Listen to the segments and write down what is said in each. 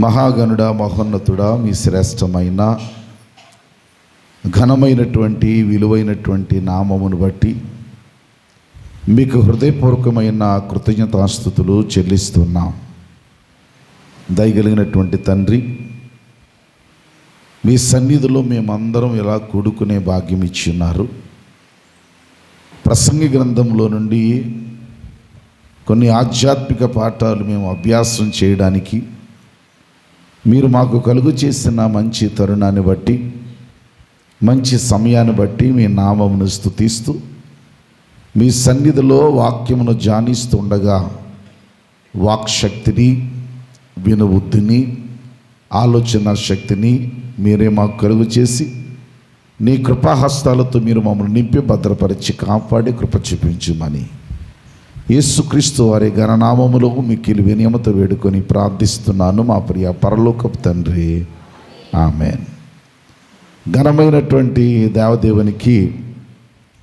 మహాగణుడ మహోన్నతుడా మీ శ్రేష్టమైన ఘనమైనటువంటి విలువైనటువంటి నామమును బట్టి మీకు హృదయపూర్వకమైన కృతజ్ఞతాస్థుతులు చెల్లిస్తున్నాం. దయగలిగినటువంటి తండ్రి మీ సన్నిధిలో మేమందరం ఇలా కూడుకునే భాగ్యం ఇచ్చిన్నారు ప్రసంగి గ్రంథంలో నుండి కొన్ని ఆధ్యాత్మిక పాఠాలు మేము అభ్యాసం చేయడానికి మీరు మాకు కలుగు చేసిన మంచి తరుణాన్ని బట్టి మంచి సమయాన్ని బట్టి మీ నామమును స్థుతిస్తూ మీ సన్నిధిలో వాక్యమును జానిస్తూ ఉండగా వాక్శక్తిని వినబుద్ధిని ఆలోచన శక్తిని మీరే మాకు కలుగు చేసి నీ కృపాహస్తాలతో మీరు మమ్మల్ని నింపి భద్రపరిచి కాపాడి కృప చూపించుమని. యేసుక్రీస్తు వారి ఘననామములో మిక్కిలి వినియమతో వేడుకొని ప్రార్థిస్తున్నాను మా ప్రియ పరలోకపు తండ్రి. ఆమెన్. ఘనమైనటువంటి దేవదేవునికి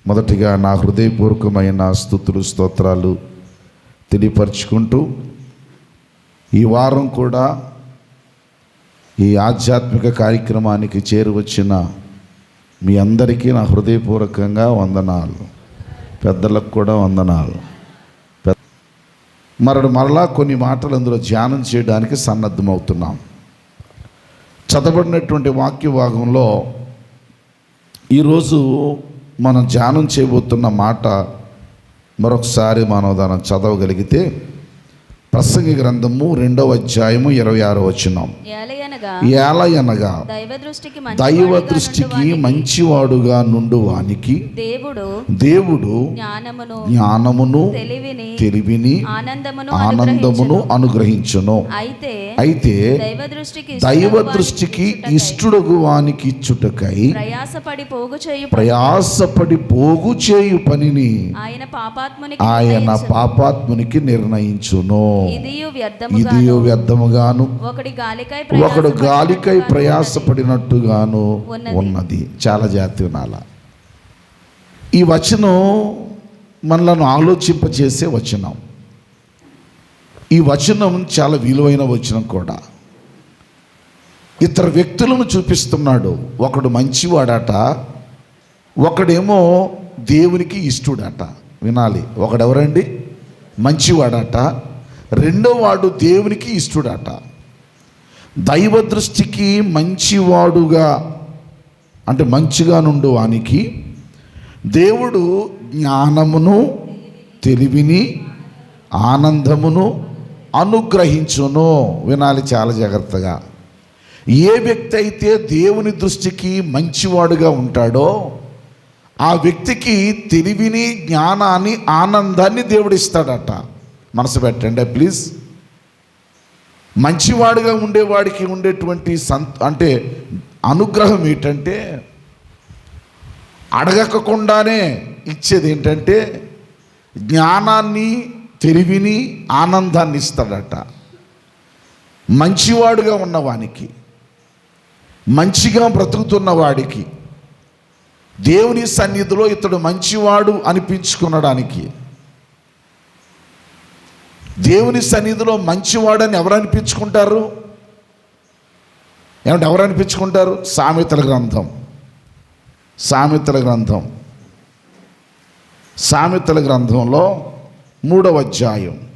మొదటిగా నా హృదయపూర్వకమైన స్థుతులు స్తోత్రాలు తెలియపరుచుకుంటూ ఈ వారం కూడా ఈ ఆధ్యాత్మిక కార్యక్రమానికి చేరువచ్చిన మీ అందరికీ నా హృదయపూర్వకంగా వందనాలు. పెద్దలకు కూడా వందనాలు. మరడు మరలా కొన్ని మాటలు అందులో ధ్యానం చేయడానికి సన్నద్ధమవుతున్నాం. చదవబడినటువంటి వాక్య భాగంలో ఈరోజు మనం ధ్యానం చేయబోతున్న మాట మరొకసారి మనం దాన్ని చదవగలిగితే ప్రసంగి గ్రంథము రెండవ అధ్యాయము ఇరవై ఆరో వచ్చినాం ఏలయనగా దైవ దృష్టికి మంచివాడుగా నుండు వానికి దేవుడు దేవుడు జ్ఞానమును జ్ఞానమును తెలివిని తెలివిని ఆనందమును ఆనందమును అనుగ్రహించును. అయితే అయితే దైవ దృష్టికి దైవ ఇష్టడగు దృష్టికి వానికి ఇచ్చుటకై ప్రయాసపడి పోగు చేయు ప్రయాసపడి పోగు చేయు పనిని ఆయన పాపాత్మునికి ఆయన నిర్ణయించును. ఇదియు వ్యర్థముగా ఇది వ్యర్థముగాను. ఒకడు గాలికై ప్రయాసపడినట్టుగాను. ఉన్నది. చాలా జాతి వినాల. ఈ వచనం మనలను ఆలోచింపచేసే వచనం. ఈ వచనం చాలా విలువైన వచనం కూడా. ఇతర వ్యక్తులను చూపిస్తున్నాడు. ఒకడు మంచివాడట ఒకడేమో దేవునికి ఇష్టడట. వినాలి. ఒకడెవరండి? మంచివాడట రెండో వాడు దేవునికి ఇష్టడట. దైవ దృష్టికి మంచివాడుగా అంటే మంచిగా నుండు వానికి దేవుడు జ్ఞానమును తెలివిని ఆనందమును అనుగ్రహించును. వినాలి చాలా జాగ్రత్తగా. ఏ వ్యక్తి అయితే దేవుని దృష్టికి మంచివాడుగా ఉంటాడో ఆ వ్యక్తికి తెలివిని జ్ఞానాన్ని ఆనందాన్ని దేవుడిస్తాడట. మనసు పెట్టండి. ప్లీజ్. మంచివాడిగా ఉండేవాడికి ఉండేటువంటి సంత అంటే అనుగ్రహం ఏంటంటే అడగకుండానే ఇచ్చేది ఏంటంటే జ్ఞానాన్ని తెలివిని ఆనందాన్ని ఇస్తాడట. మంచివాడుగా ఉన్నవానికి మంచిగా బ్రతుకుతున్న వాడికి దేవుని సన్నిధిలో ఇతడు మంచివాడు అనిపించుకునడానికి దేవుని సన్నిధిలో మంచివాడని ఎవరు అనిపించుకుంటారు ఏమంటే ఎవరు అనిపించుకుంటారు సామెతల గ్రంథం. సామెతల గ్రంథం. సామెతల గ్రంథంలో మూడవ అధ్యాయం.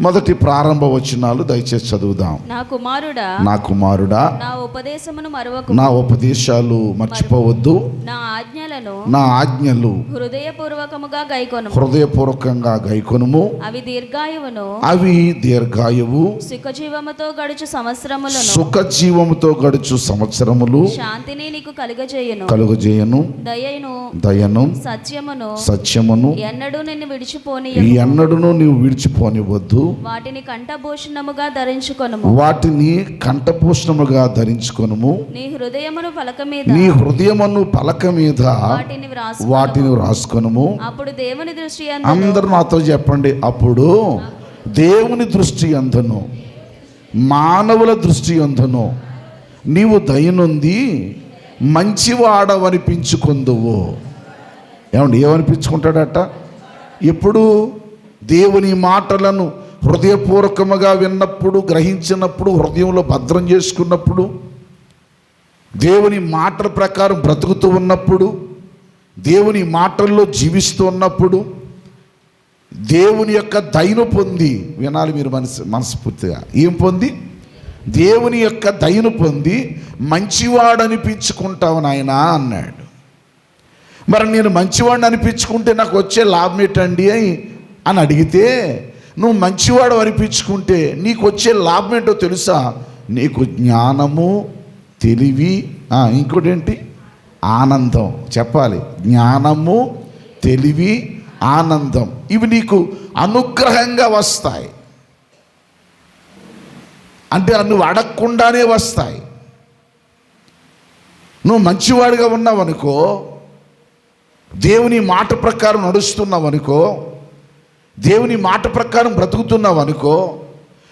మొదటి ప్రారంభ వచనాలు దయచేసి చదువుదాం. నా కుమారుడా నా కుమారుడా నా ఉపదేశమును మరొక నా ఉపదేశాలు మర్చిపోవద్దు. నా ఆజ్ఞలను నా ఆజ్ఞలు హృదయపూర్వకముగా గైకొను హృదయపూర్వకంగా గైకొనుము. అవి దీర్ఘాయువును. అవి దీర్ఘాయువు. సుఖజీవముతో గడుచు సంవత్సరములను. సుఖజీవముతో గడుచు సంవత్సరములు శాంతిని నీకు కలుగజేయును. కలుగజేయను. దయను దయను సత్యమును సత్యమును ఎన్నడూ నిన్ను విడిచిపోని ఎన్నడును నీవు విడిచిపోనివద్దు. వాటిని కంఠభూషణముగా ధరించుకొనుము. వాటిని కంఠభూషణముగా ధరించుకొనుము. నీ హృదయమును పలక మీద నీ హృదయమును పలక మీద వాటిని వాటిని రాసుకొనుము అప్పుడు దేవుని దృష్టి అందరూ నాతో చెప్పండి. అప్పుడు దేవుని దృష్టి అందును. మానవుల దృష్టి అందును. నీవు దయనుంది మంచివాడవనిపించుకుందువు. ఏమండి ఏమనిపించుకుంటాడట? ఎప్పుడు దేవుని మాటలను హృదయపూర్వకముగా విన్నప్పుడు గ్రహించినప్పుడు హృదయంలో భద్రం చేసుకున్నప్పుడు దేవుని మాటల ప్రకారం బ్రతుకుతూ ఉన్నప్పుడు దేవుని మాటల్లో జీవిస్తూ ఉన్నప్పుడు దేవుని యొక్క దయను పొంది వినాలి మీరు మనసు మనస్ఫూర్తిగా. ఏం పొంది? దేవుని యొక్క దయను పొంది మంచివాడు అనిపించుకుంటావు నాయన అన్నాడు. మరి నేను మంచివాడిని అనిపించుకుంటే నాకు వచ్చే లాభం ఏంటండి అని అని అడిగితే నువ్వు మంచివాడు అనిపించుకుంటే నీకు వచ్చే లాభం ఏంటో తెలుసా? నీకు జ్ఞానము తెలివి ఇంకోటి ఏంటి? ఆనందం. చెప్పాలి. జ్ఞానము తెలివి ఆనందం. ఇవి నీకు అనుగ్రహంగా వస్తాయి. అంటే నువ్వు అడగకుండానే వస్తాయి. నువ్వు మంచివాడిగా ఉన్నావనుకో దేవుని మాట ప్రకారం నడుస్తున్నావనుకో దేవుని మాట ప్రకారం బ్రతుకుతున్నావు అనుకో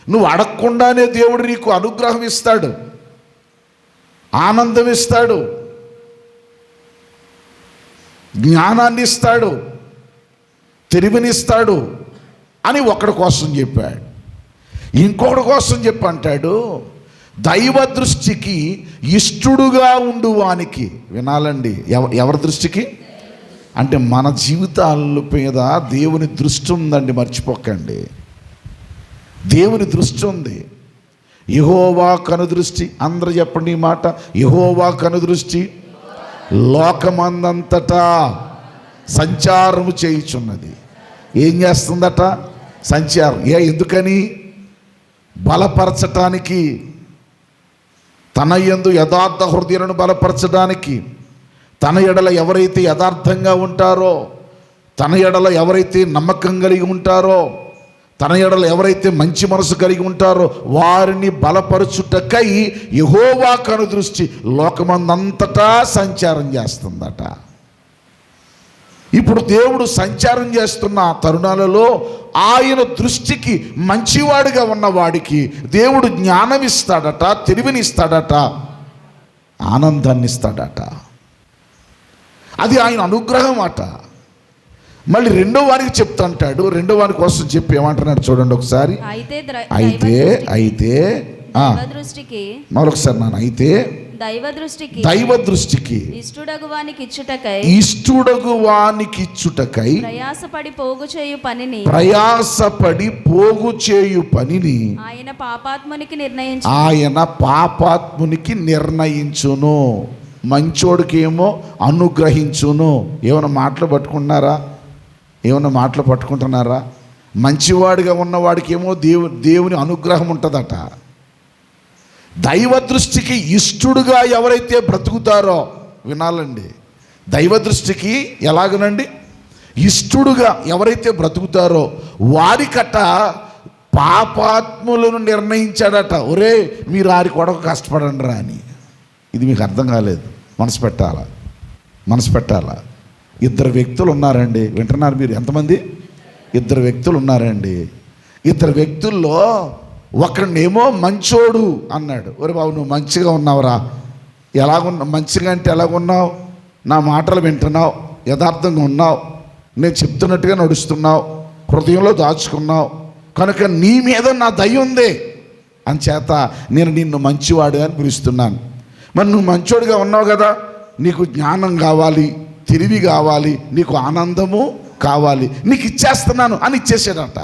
నువ్వు అడగకుండానే దేవుడు నీకు అనుగ్రహం ఇస్తాడు ఆనందం ఇస్తాడు జ్ఞానాన్ని ఇస్తాడు తెలివినిస్తాడు అని ఒకడి కోసం చెప్పాడు. ఇంకొకటి కోసం చెప్పి అంటాడు దైవ దృష్టికి ఇష్టడుగా ఉండు వానికి. వినాలండి. ఎవ ఎవరి దృష్టికి? అంటే మన జీవితాల మీద దేవుని దృష్టి ఉందండి మర్చిపోకండి. దేవుని దృష్టి ఉంది. యహోవా కనుదృష్టి అందరు చెప్పండి ఈ మాట. యహోవా కనుదృష్టి లోకమందంతటా సంచారము చేయుచున్నది. ఏం చేస్తుందట? సంచారం. ఏ ఎందుకని? బలపరచటానికి తన యందు యథార్థ హృదయాలను బలపరచడానికి తన ఎడల ఎవరైతే యథార్థంగా ఉంటారో తన ఎడల ఎవరైతే నమ్మకం కలిగి ఉంటారో తన ఎడల ఎవరైతే మంచి మనసు కలిగి ఉంటారో వారిని బలపరుచుటకై యహోవా కను దృష్టి లోకమందంతటా సంచారం చేస్తుందట. ఇప్పుడు దేవుడు సంచారం చేస్తున్న తరుణాలలో ఆయన దృష్టికి మంచివాడిగా ఉన్నవాడికి దేవుడు జ్ఞానం ఇస్తాడట తెలివినిస్తాడట ఆనందాన్ని ఇస్తాడట అది ఆయన అనుగ్రహం అట. మళ్ళీ రెండో వారికి చెప్తుంటాడు రెండో వారి కోసం చెప్పి ఏమంటున్నాడు చూడండి ఒకసారి. అయితే అయితే దృష్టికి- మరొకసారి నాన్న అయితే దైవ దృష్టికి దైవ దృష్టికి ఇష్టడగు వానికి ఇచ్చుటకై ఇష్టడగు వానికి ఇచ్చుటకై ప్రయాసపడి పోగు చేయు పనిని ప్రయాసపడి పోగు చేయు పనిని ఆయన పాపాత్మునికి నిర్ణయించి ఆయన పాపాత్మునికి నిర్ణయించును. మంచోడికి ఏమో అనుగ్రహించును. ఏమైనా మాటలు పట్టుకుంటున్నారా? ఏమైనా మాటలు పట్టుకుంటున్నారా? మంచివాడిగా ఉన్నవాడికి ఏమో దేవు దేవుని అనుగ్రహం ఉంటుందట. దైవ దృష్టికి ఇష్టడుగా ఎవరైతే బ్రతుకుతారో వినాలండి. దైవ దృష్టికి ఎలాగనండి? ఇష్టడుగా ఎవరైతే బ్రతుకుతారో వారికట పాపాత్ములను నిర్ణయించాడట. ఒరే మీరు ఆరి కొడక కష్టపడండి రా అని. ఇది మీకు అర్థం కాలేదు. మనసు పెట్టాలా? మనసు పెట్టాలా? ఇద్దరు వ్యక్తులు ఉన్నారండి. వింటున్నారు మీరు ఎంతమంది? ఇద్దరు వ్యక్తులు ఉన్నారండి. ఇద్దరు వ్యక్తుల్లో ఒకరినేమో మంచోడు అన్నాడు. ఒరే బాబు నువ్వు మంచిగా ఉన్నావురా. ఎలాగున్నా మంచిగా అంటే ఎలాగున్నావు? నా మాటలు వింటున్నావు యథార్థంగా ఉన్నావు. నేను చెప్తున్నట్టుగా నడుస్తున్నావు. హృదయంలో దాచుకున్నావు. కనుక నీ మీద నా దయ ఉంది. అంచేత నేను నిన్ను మంచివాడు అని పిలుస్తున్నాను. మరి నువ్వు మంచోడిగా ఉన్నావు కదా. నీకు జ్ఞానం కావాలి తెలివి కావాలి నీకు ఆనందము కావాలి. నీకు ఇచ్చేస్తున్నాను అని ఇచ్చేసాడట.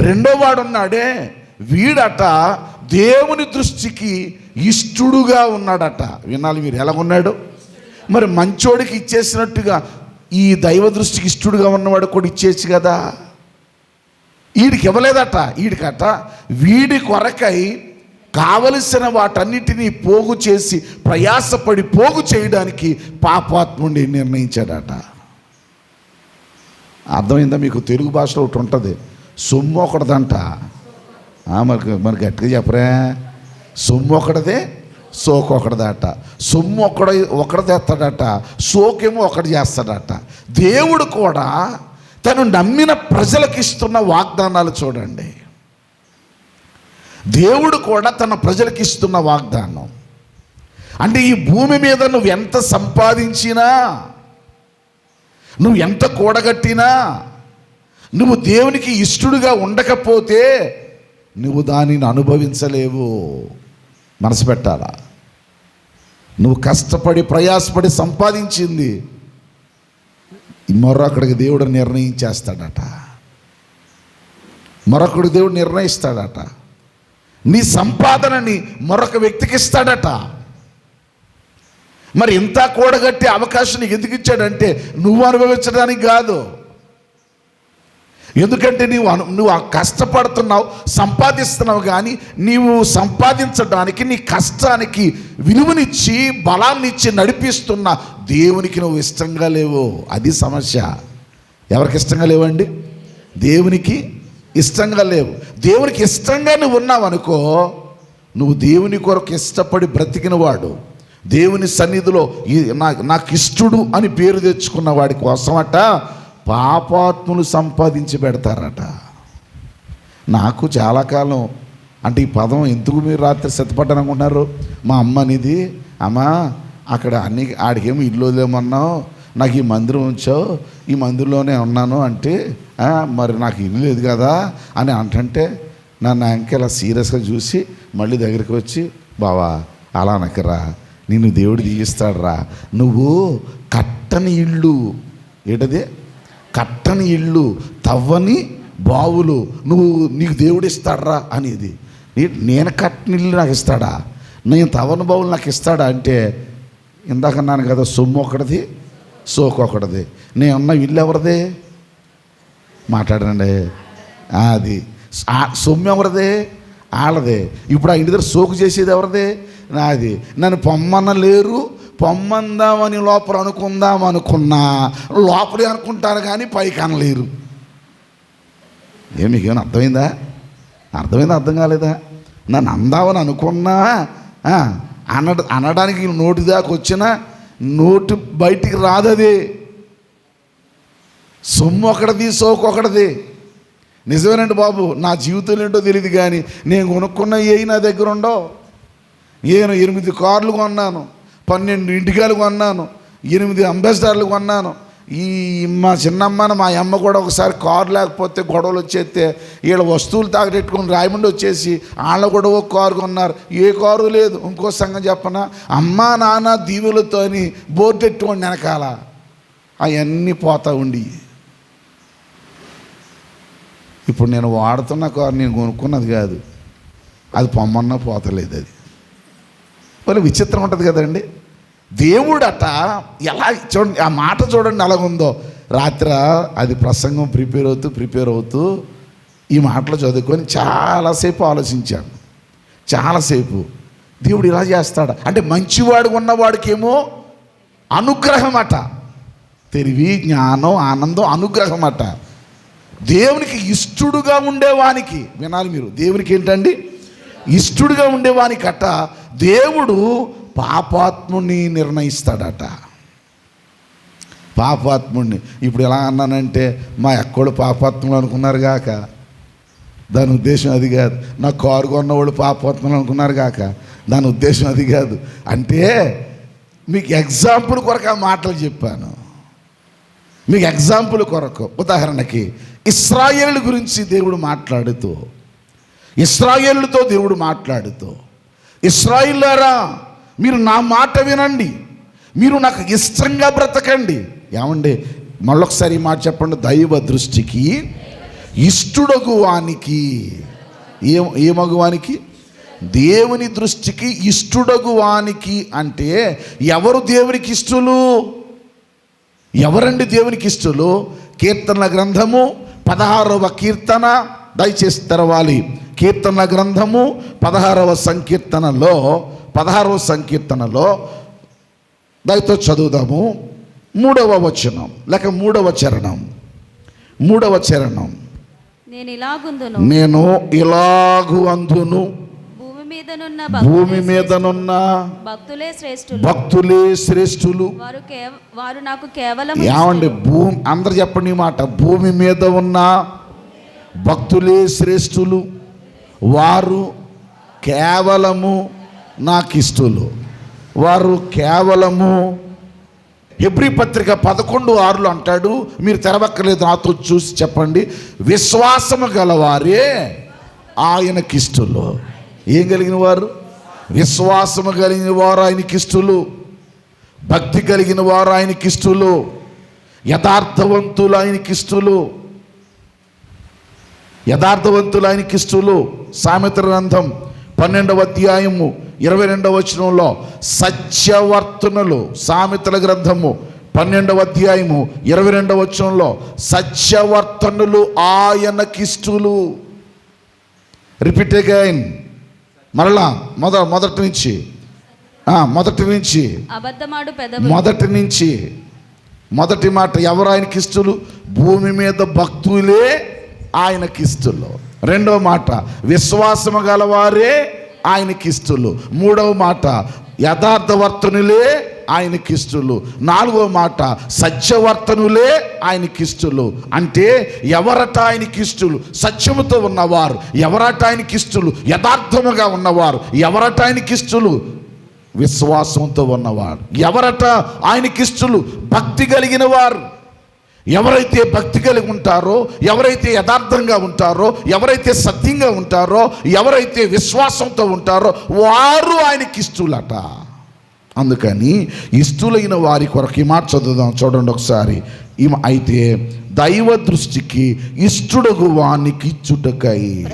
రెండో వాడు ఉన్నాడే వీడట దేవుని దృష్టికి ఇష్టడుగా ఉన్నాడట. వినాలి మీరు ఎలా ఉన్నాడు మరి మంచోడికి ఇచ్చేసినట్టుగా ఈ దైవ దృష్టికి ఇష్టడుగా ఉన్నవాడు కూడా ఇచ్చేసి కదా. వీడికి ఇవ్వలేదట వీడికట వీడి కొరకై కావలసిన వాటన్నిటినీ పోగు చేసి ప్రయాసపడి పోగు చేయడానికి పాపాత్ముడిని నిర్ణయించాడట. అర్థమైందా మీకు? తెలుగు భాషలో ఒకటి ఉంటుంది. సొమ్ము ఒకటిదంట. ఆ, మరి మరి గట్టిగా చెప్పరా? సొమ్ము ఒకటిదే సోకు ఒకటిదట. సొమ్ము ఒకడ ఒకటి తెస్తాడట. సోకేమో ఒకటి చేస్తాడట. దేవుడు కూడా తను నమ్మిన ప్రజలకు ఇస్తున్న వాగ్దానాలు చూడండి. దేవుడు కూడా తన ప్రజలకు ఇస్తున్న వాగ్దానం. అంటే ఈ భూమి మీద నువ్వు ఎంత సంపాదించినా నువ్వు ఎంత కూడగట్టినా నువ్వు దేవునికి ఇష్టడుగా ఉండకపోతే నువ్వు దానిని అనుభవించలేవు. మనసు పెట్టాలా? నువ్వు కష్టపడి ప్రయాసపడి సంపాదించింది. మరొకడికి దేవుడు నిర్ణయించేస్తాడట. మరొకడు దేవుడు నిర్ణయిస్తాడట. నీ సంపాదనని మరొక వ్యక్తికి ఇస్తాడట. మరి ఇంత కూడగట్టే అవకాశం ఎందుకు ఇచ్చాడంటే నువ్వు అనుభవించడానికి కాదు. ఎందుకంటే నీవు అను నువ్వు కష్టపడుతున్నావు సంపాదిస్తున్నావు కానీ నీవు సంపాదించడానికి నీ కష్టానికి విలువనిచ్చి బలాన్ని ఇచ్చి నడిపిస్తున్న దేవునికి నువ్వు ఇష్టంగా లేవు. అది సమస్య. ఎవరికి ఇష్టంగా లేవండి? దేవునికి ఇష్టంగా లేవు. దేవునికి ఇష్టంగా నువ్వు ఉన్నావనుకో నువ్వు దేవుని కొరకు ఇష్టపడి బ్రతికిన వాడు దేవుని సన్నిధిలో ఈ నా నాకు ఇష్టడు అని పేరు తెచ్చుకున్న వాడి కోసమట పాపాత్ములు సంపాదించి పెడతారట. నాకు చాలా కాలం అంటే ఈ పదం ఎందుకు మీరు రాత్రి సిద్ధపడ్డాను అనుకుంటున్నారు మా అమ్మ అనేది అమ్మ అక్కడ అన్ని ఆడికేమో ఇల్లు వదిలేమన్నావు నాకు ఈ మందిరం ఉంచావు ఈ మందిరంలోనే ఉన్నాను అంటే మరి నాకు ఇల్లు లేదు కదా అని అంటుంటే నన్ను ఇంకా ఇలా సీరియస్గా చూసి మళ్ళీ దగ్గరికి వచ్చి బావా అలా అనకరా నిన్ను దేవుడు దీవిస్తాడురా. నువ్వు కట్టని ఇల్లు. ఏంటది? కట్టని ఇల్లు తవ్వని బావులు. నువ్వు నీకు దేవుడు ఇస్తాడరా అనేది. నేను కట్టని ఇల్లు నాకు ఇస్తాడా? నేను తవ్వని బావులు నాకు ఇస్తాడా? అంటే ఇందాక అన్నాను కదా సొమ్ము ఒకటిది సోకు ఒకటిది. నేను ఉన్న ఇల్లు ఎవరిది? మాట్లాడండి అది. సొమ్ము ఎవరిది? వాళ్ళది ఇప్పుడు ఆ ఇంటి దగ్గర సోకు చేసేది ఎవరిది? నాది నన్ను పొమ్మన్న లేరు పొమ్మందామని లోపల అనుకుందాం అనుకున్నా లోపలే అనుకుంటాను కానీ పైకి అనలేరు. ఏం మీకేమైనా అర్థమైందా? అర్థమైందా అర్థం కాలేదా? నన్ను అందామని అనుకున్నా అన అనడానికి నోటి దాకా వచ్చినా నోటు బయటికి రాదది. సొమ్ము ఒకటిది సోకు ఒకటిది నిజమేనండి బాబు నా జీవితంలో ఏంటో తెలియదు కానీ నేను కొనుక్కున్న ఏ నా దగ్గర ఉండవు నేను ఎనిమిది కార్లు కొన్నాను పన్నెండు ఇంటికాలు కొన్నాను ఎనిమిది అంబాసిడర్లు కొన్నాను. ఈ మా చిన్నమ్మన మా అమ్మ కూడా ఒకసారి కారు లేకపోతే గొడవలు వచ్చేస్తే వీళ్ళ వస్తువులు తాగటెట్టుకుని రాయమండి వచ్చేసి వాళ్ళ కూడా ఒక కారు కొన్నారు. ఏ కారు లేదు ఇంకో సంగం చెప్పనా? అమ్మా నాన్న దీవులతోని బోర్డు పెట్టుకోండి వెనకాల అవన్నీ పోతా ఉండి ఇప్పుడు నేను వాడుతున్న కారు నేను కొనుక్కున్నది కాదు. అది పొమ్మన్నా పోతలేదు అది. మరి విచిత్రం ఉంటుంది కదండి. దేవుడట ఎలా చూడండి ఆ మాట చూడండి ఎలాగుందో. రాత్రి అది ప్రసంగం ప్రిపేర్ అవుతూ ప్రిపేర్ అవుతూ ఈ మాటలు చదువుకొని చాలాసేపు ఆలోచించాను. చాలాసేపు. దేవుడు ఇలా చేస్తాడు. అంటే మంచివాడు ఉన్నవాడికేమో అనుగ్రహం అట తెలివి జ్ఞానం ఆనందం అనుగ్రహం అట దేవునికి ఇష్టడుగా ఉండేవానికి వినాలి మీరు దేవునికి ఏంటండి? ఇష్టడుగా అట్ట దేవుడు పాపాత్ముని నిర్ణయిస్తాడట. పాపాత్ముడిని. ఇప్పుడు ఎలా అన్నానంటే మా ఎక్కడు పాపాత్ములు అనుకున్నారు కాక దాని ఉద్దేశం అది కాదు. నా కారు కొన్నవాళ్ళు పాపాత్ములు అనుకున్నారు కాక దాని ఉద్దేశం అది కాదు. అంటే మీకు ఎగ్జాంపుల్ కొరకు ఆ మాటలు చెప్పాను. మీకు ఎగ్జాంపుల్ కొరకు ఉదాహరణకి ఇస్రాయేల్ గురించి దేవుడు మాట్లాడుతూ ఇస్రాయేలుతో దేవుడు మాట్లాడుతూ ఇస్రాయిల్లారా మీరు నా మాట వినండి మీరు నాకు ఇష్టంగా బ్రతకండి. ఏమండి? మళ్ళొకసారి మాట చెప్పండి. దైవ దృష్టికి ఇష్టడగు వానికి ఏ ఏ మగువానికి దేవుని దృష్టికి ఇష్టడగు వానికి అంటే ఎవరు దేవునికి ఇష్టలు? ఎవరండి దేవునికి ఇష్టలు? కీర్తనల గ్రంథము పదహారవ కీర్తన దయచేసి తెరవాలి. కీర్తనల గ్రంథము పదహారవ సంకీర్తనలో పదహారవ సంకీర్తనలో దయతో చదువుదాము. మూడవ వచనం లేక మూడవ చరణం. మూడవ చరణం. నేను ఇలాగుందును. నేను ఇలాగు అందును. మీదనున్న భూమి మీదనున్న భక్తులే శ్రేష్ఠులు. భక్తులే శ్రేష్ఠులు. వారు వారు నాకు కేవలం ఏమండి భూమి అందరు చెప్పండి మాట. భూమి మీద ఉన్న భక్తులే శ్రేష్ఠులు. వారు కేవలము నాకు ఇష్టలు వారు కేవలము హెబ్రి పత్రిక పదకొండు ఆరులో అంటాడు మీరు తెరవక్కర్లేదు నాతో చూసి చెప్పండి. విశ్వాసము గలవారే ఆయనకిష్టులు. ఏం కలిగిన వారు? విశ్వాసము కలిగిన వారు ఆయనకిష్టులు భక్తి కలిగిన వారు ఆయనకిష్టులు యథార్థవంతులు ఆయనకిష్టులు యథార్థవంతులు ఆయనకిష్టులు సామెత గ్రంథం పన్నెండవ అధ్యాయము ఇరవై రెండవ వచనంలో సత్యవర్తనులు సామెతల గ్రంథము పన్నెండవ అధ్యాయము ఇరవై రెండవ వచనంలో సత్యవర్తనులు ఆయనకిష్టులు రిపీట్ అగైన్ మరలా మొద మొదటి నుంచి. మొదటి నుంచి. మొదటి నుంచి. మొదటి మాట ఎవరు ఆయనకి ఇష్టలు భూమి మీద భక్తులే ఆయనకి ఇష్టలు రెండవ మాట విశ్వాసము గలవారే ఆయనకి ఇష్టలు మూడవ మాట యథార్థవర్తనులే ఆయనకి ఇష్టలు నాలుగో మాట సత్యవర్తనులే ఆయనకి ఇష్టలు అంటే ఎవరట ఆయనకి ఇష్టలు సత్యముతో ఉన్నవారు. ఎవరట ఆయనకి ఇష్టలు యథార్థముగా ఉన్నవారు. ఎవరట ఆయనకి ఇష్టలు విశ్వాసంతో ఉన్నవారు. ఎవరట ఆయనకిష్టులు భక్తి కలిగిన వారు ఎవరైతే భక్తి కలిగి ఉంటారో ఎవరైతే యథార్థంగా ఉంటారో ఎవరైతే సత్యంగా ఉంటారో ఎవరైతే విశ్వాసంతో ఉంటారో వారు ఆయనకిష్టులట అందుకని ఇష్టులైన వారి కొరకు ఈ మాట చదువుదాం. చూడండి ఒకసారి. అయితే దైవ దృష్టికి ఇష్టడుగు వానికి ఇచ్చుటకై.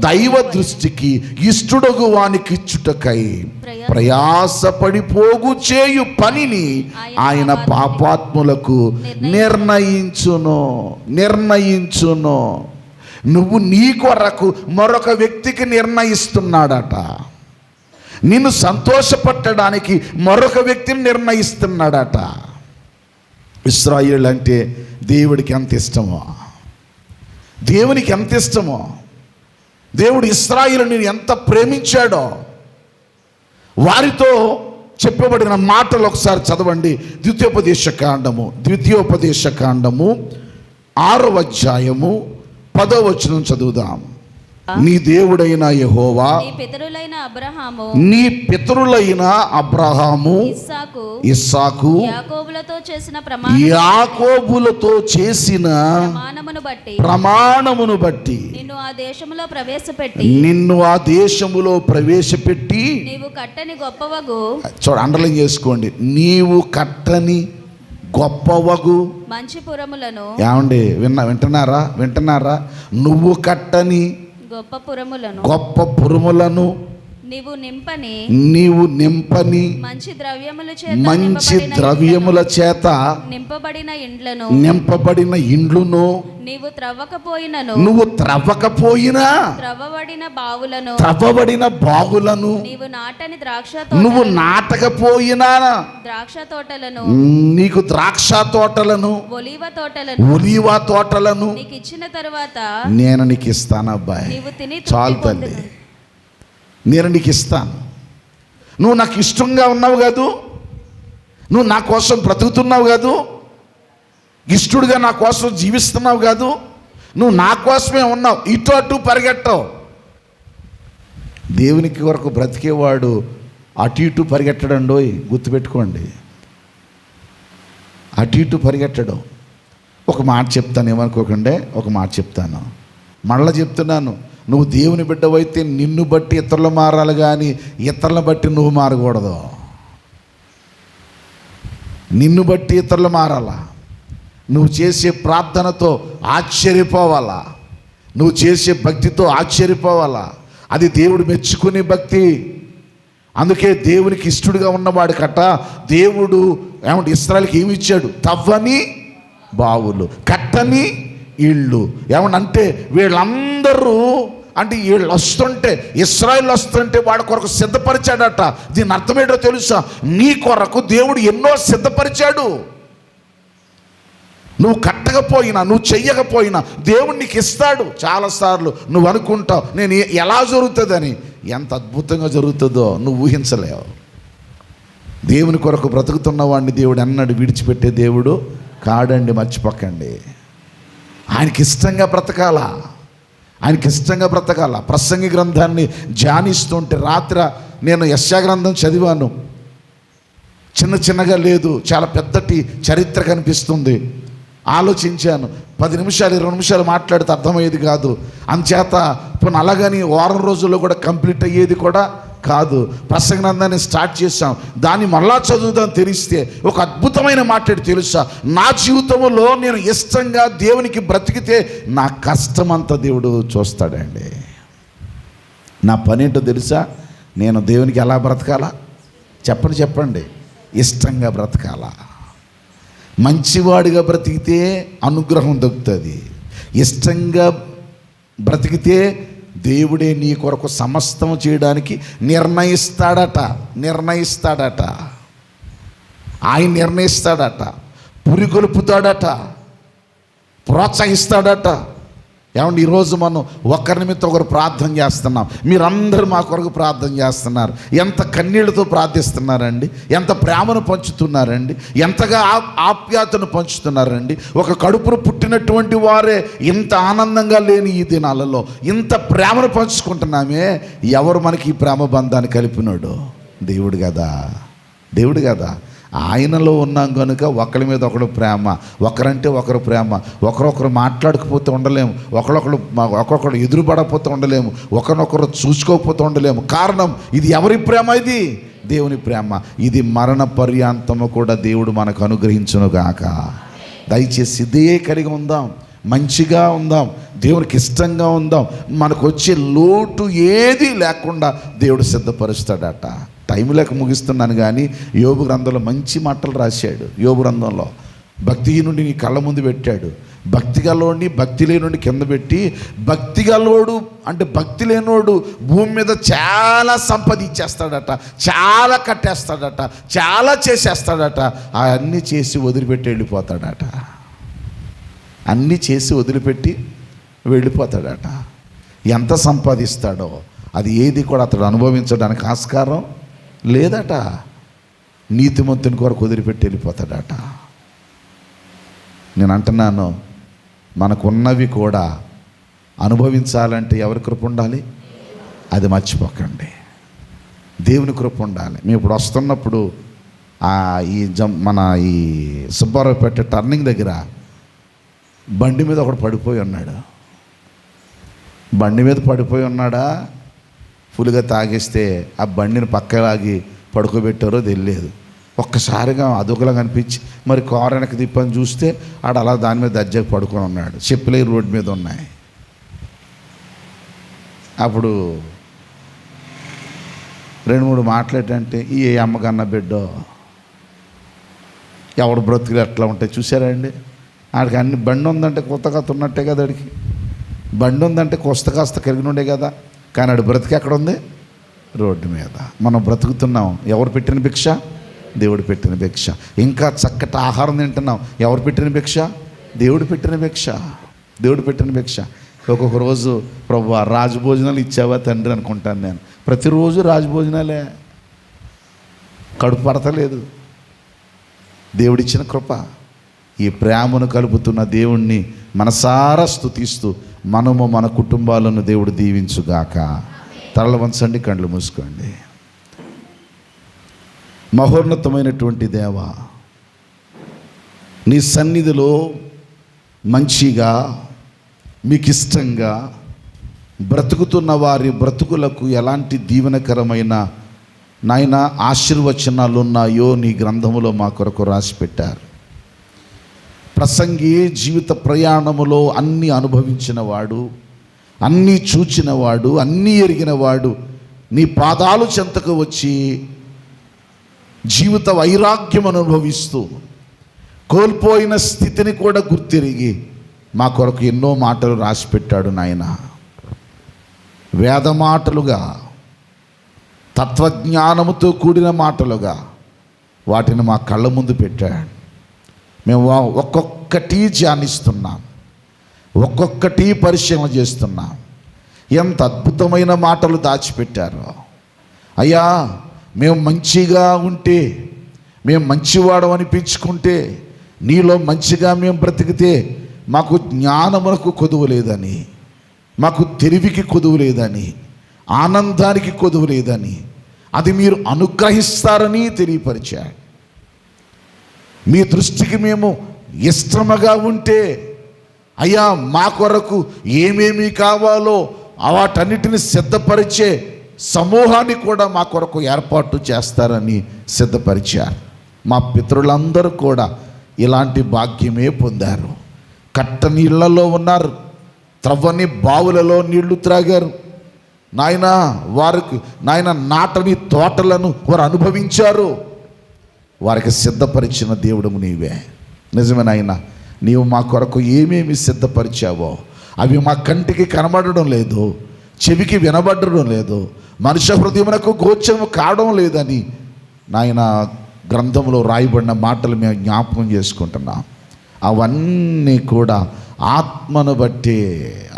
దైవ దృష్టికి ఇష్టడుగు వానికి ఇచ్చుటకై. ప్రయాస- ప్రయాసపడి పోగు చేయు పనిని ఆయన పాపాత్ములకు నిర్ణయించును. నిర్ణయించును. నువ్వు నీ కొరకు మరొక వ్యక్తికి నిర్ణయిస్తున్నాడట. నిన్ను సంతోషపట్టడానికి మరొక వ్యక్తిని నిర్ణయిస్తున్నాడట. ఇస్రాయిల్ అంటే దేవుడికి ఎంత ఇష్టమో. దేవునికి ఎంత ఇష్టమో. దేవుడు ఇస్రాయిల్ని ఎంత ప్రేమించాడో. వారితో చెప్పబడిన మాటలు ఒకసారి చదవండి. ద్వితీయోపదేశ కాండము ద్వితీయోపదేశ కాండము ఆరో అధ్యాయము పదో వచనం చదువుదాం. నీ దేవుడైన యహోవా నీ పితరులైన అబ్రహాము నీ పితరులైన అబ్రహాము ఇస్సాకు ఇస్సాకు యాకోబులతో చేసిన ప్రమాణ యాకోబులతో చేసిన ప్రమాణమును బట్టి ప్రమాణమును బట్టి నిన్ను ఆ దేశములో ప్రవేశపెట్టి నిన్ను ఆ దేశములో ప్రవేశపెట్టి నీవు కట్టని గొప్పవగు చూడ అండర్లైన్ చేసుకోండి. నీవు కట్టని గొప్పవగు. మంచి పురములను ఏమండి విన్న వింటున్నారా? వింటున్నారా? నువ్వు కట్టని గొప్ప పురములను. గొప్ప పురములను నీవు నింపని నీవు నింపని మంచి ద్రవ్యముల చేత మంచి నింపబడిన ద్రవ్యముల ఇండ్లను- చేత నింపబడిన ఇండ్లను నింపబడిన ఇండ్లును నీవు త్రవ్వకపోయినను నువ్వు త్రవ్వకపోయినా త్రవ్వబడిన బావులను త్రవ్వబడిన బాగులను నీవు నాటని ద్రాక్ష నువ్వు నాటకపోయినా ద్రాక్ష తోటలను నీకు ద్రాక్ష తోటలను ఒలీవ తోటలను ఒలీవ తోటలను నీకు ఇచ్చిన తరువాత నేను నీకు ఇస్తాను అబ్బాయి నీవు తిని చాలు తల్లి. నేను నీకు ఇస్తాను. నువ్వు నాకు ఇష్టంగా ఉన్నావు కాదు. నువ్వు నా కోసం బ్రతుకుతున్నావు కాదు. ఇష్టడుగా నా కోసం జీవిస్తున్నావు కాదు. నువ్వు నా కోసమే ఉన్నావు. ఇటు అటు పరిగెట్టవు. దేవునికి కొరకు బ్రతికేవాడు అటు ఇటు పరిగెట్టడండోయ్ గుర్తుపెట్టుకోండి. అటు ఇటు పరిగెట్టడం. ఒక మాట చెప్తాను ఏమనుకోకండి. ఒక మాట చెప్తాను. మళ్ళీ చెప్తున్నాను. నువ్వు దేవుని బిడ్డవైతే నిన్ను బట్టి ఇతరులు మారాలి కానీ ఇతరులను బట్టి నువ్వు మారకూడదు. నిన్ను బట్టి ఇతరులు మారాలా? నువ్వు చేసే ప్రార్థనతో ఆశ్చర్యపోవాలా? నువ్వు చేసే భక్తితో ఆశ్చర్యపోవాలా? అది దేవుడు మెచ్చుకునే భక్తి. అందుకే దేవునికి ఇష్టడుగా ఉన్నవాడు కట్ట దేవుడు ఏమంటే ఇస్రాయల్కి ఏమి ఇచ్చాడు? తవ్వని బావులు కట్టని ఇళ్ళు. ఏమనంటే వీళ్ళందరూ అంటే వీళ్ళు వస్తుంటే ఇస్రాయల్ వస్తుంటే వాడి కొరకు సిద్ధపరిచాడట. దీని అర్థమేంటో తెలుసా? నీ కొరకు దేవుడు ఎన్నో సిద్ధపరిచాడు. నువ్వు కట్టకపోయినా నువ్వు చెయ్యకపోయినా దేవుడు నీకు ఇస్తాడు. చాలాసార్లు నువ్వు అనుకుంటావు నేను ఎలా జరుగుతుందని? ఎంత అద్భుతంగా జరుగుతుందో నువ్వు ఊహించలేవు. దేవుని కొరకు బ్రతుకుతున్న వాడిని దేవుడు అన్నాడు విడిచిపెట్టే దేవుడు కాడండి మర్చిపోకండి. ఆయనకి ఇష్టంగా బ్రతకాలా? ఆయనకి ఇష్టంగా బ్రతకాల. ప్రసంగి గ్రంథాన్ని ధ్యానిస్తుంటే రాత్ర నేను యశా గ్రంథం చదివాను. చిన్న చిన్నగా లేదు చాలా పెద్దటి చరిత్ర కనిపిస్తుంది. ఆలోచించాను పది నిమిషాలు ఇరవై నిమిషాలు మాట్లాడితే అర్థమయ్యేది కాదు. అంచేత పోనీ అలాగని వారం రోజుల్లో కూడా కంప్లీట్ అయ్యేది కూడా కాదు. ప్రసంగనందాన్ని స్టార్ట్ చేశాం. దాన్ని మళ్ళా చదువుదాం తెలిస్తే ఒక అద్భుతమైన మాట తెలుసా? నా జీవితంలో నేను ఇష్టంగా దేవునికి బ్రతికితే నా కష్టమంతా దేవుడు చూస్తాడండి. నా పనేంటో తెలుసా? నేను దేవునికి ఎలా బ్రతకాలా? చెప్పండి చెప్పండి. ఇష్టంగా బ్రతకాలా? మంచివాడిగా బ్రతికితే అనుగ్రహం దొరుకుతుంది. ఇష్టంగా బ్రతికితే దేవుడే నీ కొరకు సమస్తం చేయడానికి నిర్ణయిస్తాడట నిర్ణయిస్తాడట. ఆయన నిర్ణయిస్తాడట పురిగొలుపుతాడట ప్రోత్సహిస్తాడట. ఏమండి ఈరోజు మనం ఒకరి నిమిత్తం ఒకరు ప్రార్థన చేస్తున్నాం. మీరందరూ మా కొరకు ప్రార్థన చేస్తున్నారు. ఎంత కన్నీళ్ళతో ప్రార్థిస్తున్నారండి? ఎంత ప్రేమను పంచుతున్నారండి? ఎంతగా ఆ- పంచుతున్నారండి? ఒక కడుపును పుట్టినటువంటి వారే ఇంత ఆనందంగా లేని ఈ దినాలలో ఇంత ప్రేమను పంచుకుంటున్నామే. ఎవరు మనకి ఈ ప్రేమ బంధాన్ని కలిపినాడు? దేవుడు కదా. దేవుడు కదా. ఆయనలో ఉన్నాం కనుక ఒకరి మీద ఒకడు ప్రేమ ఒకరంటే ఒకరు ప్రేమ ఒకరొకరు మాట్లాడకపోతే ఉండలేము ఒకరొకరు ఒకరొకరు ఎదురుపడకపోతే ఉండలేము ఒకరినొకరు చూసుకోకపోతే ఉండలేము. కారణం ఇది ఎవరి ప్రేమ ఇది? దేవుని ప్రేమ. ఇది మరణ పర్యాంతము కూడా దేవుడు మనకు అనుగ్రహించును గాక. దయచేసి ఇదే కలిగి ఉందాం. మంచిగా ఉందాం. దేవునికి ఇష్టంగా ఉందాం. మనకు వచ్చే లోటు ఏది లేకుండా దేవుడు సిద్ధపరుస్తాడట. టైం లేక ముగిస్తున్నాను కానీ యోగు గ్రంథంలో మంచి మాటలు రాశాడు. యోగు గ్రంథంలో భక్తిహీనుడి నీ కళ్ళ ముందు పెట్టాడు. భక్తి గలోడిని భక్తి లేనుండి కింద పెట్టి భక్తి గలోడు అంటే భక్తి లేనోడు భూమి మీద చాలా సంపాదించేస్తాడట చాలా కట్టేస్తాడట చాలా చేసేస్తాడట అవన్నీ చేసి వదిలిపెట్టి వెళ్ళిపోతాడట. అన్నీ చేసి వదిలిపెట్టి వెళ్ళిపోతాడట. ఎంత సంపాదిస్తాడో అది ఏది కూడా అతడు అనుభవించడానికి ఆస్కారం లేదట. నీతిమంతుని కొరకు వదిలిపెట్టి వెళ్ళిపోతాడట. నేను అంటున్నాను మనకున్నవి కూడా అనుభవించాలంటే ఎవరి కృప ఉండాలి? అది మర్చిపోకండి. దేవుని కృప ఉండాలి. మేము ఇప్పుడు వస్తున్నప్పుడు ఆ ఈ జం మన ఈ సుబ్బారావుపేట టర్నింగ్ దగ్గర బండి మీద ఒకడు పడిపోయి ఉన్నాడు. బండి మీద పడిపోయి ఉన్నాడా? ఫుల్గా తాగేస్తే ఆ బండిని పక్కలాగి పడుకోబెట్టారో తెలియలేదు ఒక్కసారిగా అదొకలా కనిపించి మరి కారు వెనక్కి తిప్పని చూస్తే ఆడ అలా దాని మీద దర్జాకి పడుకొని ఉన్నాడు. చెప్పులే రోడ్డు మీద ఉన్నాయి. అప్పుడు రెండు మూడు మాట్లాడంటే ఈ అమ్మకన్న బిడ్డో ఎవడు బ్రతుకులు ఎట్లా ఉంటాయి చూసారా అండి? ఆడికి అన్ని బండి ఉందంటే కొత్త కథ ఉన్నట్టే కదా ఆడికి. బండి ఉందంటే కొస్త కాస్త కలిగి ఉండే కదా. కానీ అడు బ్రతికి ఎక్కడ ఉంది? రోడ్డు మీద. మనం బ్రతుకుతున్నాం. ఎవరు పెట్టిన భిక్ష? దేవుడు పెట్టిన భిక్ష. ఇంకా చక్కటి ఆహారం తింటున్నాం. ఎవరు పెట్టిన భిక్ష? దేవుడు పెట్టిన భిక్ష. దేవుడు పెట్టిన భిక్ష. ఒక్కొక్క రోజు ప్రభు రాజభోజనాలు ఇచ్చావా తండ్రి? అనుకుంటాను నేను. ప్రతిరోజు రాజభోజనాలే కడుపు పడతలేదు. దేవుడిచ్చిన కృప. ఈ ప్రేమను కలుపుతున్న దేవుణ్ణి మనసారా స్థుతిస్తూ మనము మన కుటుంబాలను దేవుడు దీవించుగాక. తరల వంచండి కండ్లు మూసుకోండి. మహోన్నతమైనటువంటి దేవ నీ సన్నిధిలో మంచిగా మీకు ఇష్టంగా బ్రతుకుతున్న వారి బ్రతుకులకు ఎలాంటి దీవెనకరమైన నాయన ఆశీర్వచనాలు ఉన్నాయో నీ గ్రంథములో మా కొరకు రాసి పెట్టారు ప్రసంగి జీవిత ప్రయాణములో అన్నీ అనుభవించినవాడు అన్నీ చూచినవాడు అన్నీ ఎరిగినవాడు నీ పాదాలు చెంతకు వచ్చి జీవిత వైరాగ్యం అనుభవిస్తూ కోల్పోయిన స్థితిని కూడా గుర్తిరిగి మా కొరకు ఎన్నో మాటలు రాసిపెట్టాడు నాయన. వేద మాటలుగా తత్వజ్ఞానముతో కూడిన మాటలుగా వాటిని మా కళ్ళ ముందు పెట్టాడు. మేము ఒక్కొక్క ఒక్కొక్కటి ధ్యానిస్తున్నాం. ఒక్కొక్కటి పరిశీలన చేస్తున్నాం. ఎంత అద్భుతమైన మాటలు దాచిపెట్టారో. అయ్యా మేము మంచిగా ఉంటే మేము మంచివాడు అనిపించుకుంటే నీలో మంచిగా మేము బ్రతికితే మాకు జ్ఞానమునకు కొదువు లేదని మాకు తెలివికి కొదువు లేదని ఆనందానికి కొదువు లేదని అది మీరు అనుగ్రహిస్తారని తెలియపరిచాడు. మీ దృష్టికి మేము ఇష్టముగా ఉంటే అయ్యా మా కొరకు ఏమేమి కావాలో వాటన్నిటిని సిద్ధపరిచే సమూహాన్ని కూడా మా కొరకు ఏర్పాటు చేస్తారని సిద్ధపరిచారు. మా పితరులందరూ కూడా ఇలాంటి భాగ్యమే పొందారు. కట్ట నీళ్ళలో ఉన్నారు. త్రవ్వని బావులలో నీళ్ళు త్రాగారు. నాయన వారికి నాయన నాటని తోటలను వారు అనుభవించారు. వారికి సిద్ధపరిచిన దేవుడు నీవే. నిజమే నాయన నీవు మా కొరకు ఏమేమి సిద్ధపరిచావో అవి మా కంటికి కనబడడం లేదు చెవికి వినబడడం లేదు మనుష్య హృదయమునకు గోచరము కావడం లేదని నాయన గ్రంథంలో రాయబడిన మాటలు మేము జ్ఞాపకం చేసుకుంటున్నాం. అవన్నీ కూడా ఆత్మను బట్టి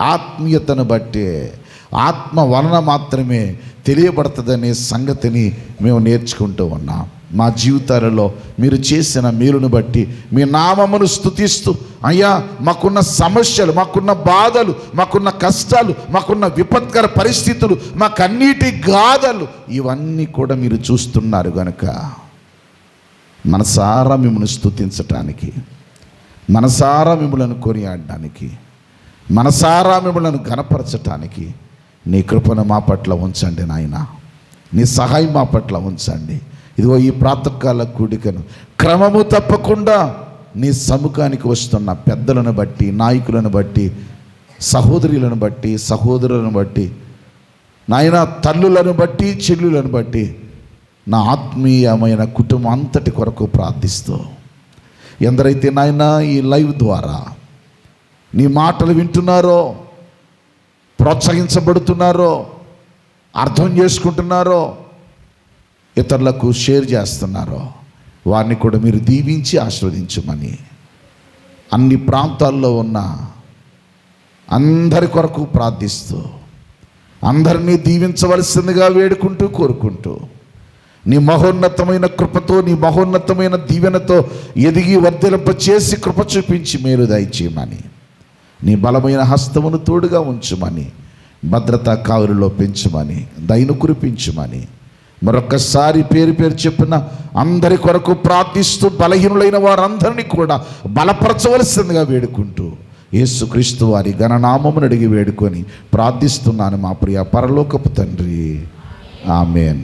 ఆత్మీయతను బట్టి ఆత్మ వలన మాత్రమే తెలియబడుతుందనే సంగతిని మేము నేర్చుకుంటూ ఉన్నాం. మా జీవితాలలో మీరు చేసిన మేలును బట్టి మీ నామమును స్థుతిస్తూ అయ్యా మాకున్న సమస్యలు మాకున్న బాధలు మాకున్న కష్టాలు మాకున్న విపత్కర పరిస్థితులు మాకన్నిటి గాథలు ఇవన్నీ కూడా మీరు చూస్తున్నారు కనుక మనసారా మిమ్మల్ని స్థుతించటానికి మనసారా మిమ్మల్ని కొనియాడడానికి మనసారా మిమ్మల్ని గనపరచటానికి నీ కృపను మా పట్ల ఉంచండి నాయన. నీ సహాయం మా పట్ల ఉంచండి. ఇదిగో ఈ ప్రాతకాల కూడికను. క్రమము తప్పకుండా నీ సముఖానికి వస్తున్న పెద్దలను బట్టి నాయకులను బట్టి సహోదరులను బట్టి సహోదరులను బట్టి నాయన తల్లులను బట్టి చెల్లులను బట్టి నా ఆత్మీయమైన కుటుంబం అంతటి కొరకు ప్రార్థిస్తూ. ఎందరైతే నాయన ఈ లైవ్ ద్వారా నీ మాటలు వింటున్నారో ప్రోత్సహించబడుతున్నారో అర్థం చేసుకుంటున్నారో ఇతరులకు షేర్ చేస్తున్నారో వారిని కూడా మీరు దీవించి ఆస్వాదించమని అన్ని ప్రాంతాల్లో ఉన్న అందరి కొరకు ప్రార్థిస్తూ అందరినీ దీవించవలసిందిగా వేడుకుంటూ కోరుకుంటూ నీ మహోన్నతమైన కృపతో నీ మహోన్నతమైన దీవెనతో ఎదిగి వర్ధలింప చేసి కృప చూపించి మేలు దయచేయమని నీ బలమైన హస్తమును తోడుగా ఉంచుమని భద్రతా కావులలో పెంచుమని దయను కురిపించమని మరొకసారి పేరు పేరు చెప్పిన అందరి కొరకు ప్రార్థిస్తూ బలహీనులైన వారందరినీ కూడా బలపరచవలసిందిగా వేడుకుంటూ యేసుక్రీస్తు వారి ఘననామమును అడిగి వేడుకొని ప్రార్థిస్తున్నాను మా ప్రియ పరలోకపు తండ్రి. ఆమెన్.